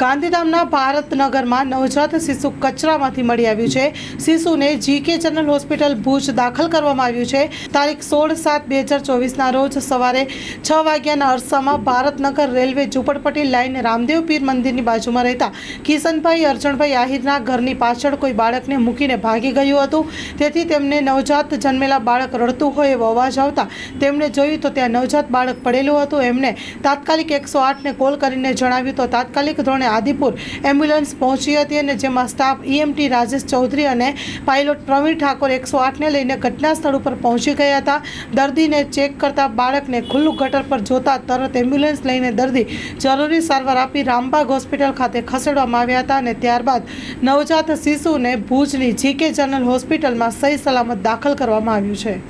ગાંધીધામના ભારતનગરમાં નવજાત શિશુ કચરામાંથી મળી આવ્યું છે. શિશુને જીકે જનરલ હોસ્પિટલ ભુજ દાખલ કરવામાં આવ્યું છે. તારીખ સોળ સાત બે હજાર ચોવીસના રોજ સવારે છ વાગ્યાના અરસામાં ભારતનગર રેલવે ઝુંપડપટ્ટી લાઇન રામદેવ પીર મંદિરની બાજુમાં રહેતા કિશનભાઈ અર્જણભાઈ આહિરના ઘરની પાછળ કોઈ બાળકને મૂકીને ભાગી ગયું હતું. તેથી તેમને નવજાત જન્મેલા બાળક રડતું હોય એવો અવાજ આવતા તેમણે જોયું તો ત્યાં નવજાત બાળક પડેલું હતું. એમને તાત્કાલિક એકસો આઠને કોલ કરીને જણાવ્યું તો તાત્કાલિક ધોરણે આદિપુર એમ્બ્યુલન્સ પહોંચી હતી અને જેમાં સ્ટાફ ઈએમટી રાજેશ ચૌધરી અને પાયલોટ પ્રવીણ ઠાકોર એકસો આઠને લઈને ઘટના સ્થળ ઉપર પહોંચી ગયા હતા. દર્દીને ચેક કરતા બાળકને ખુલ્લું ગટર પર જોતા તરત એમ્બ્યુલન્સ લઈને દર્દી જરૂરી સારવાર આપી રામબાગ હોસ્પિટલ ખાતે ખસેડવામાં આવ્યા હતા અને ત્યારબાદ નવજાત શિશુને ભુજની જીકે જનરલ હોસ્પિટલમાં સહી સલામત દાખલ કરવામાં આવ્યું છે.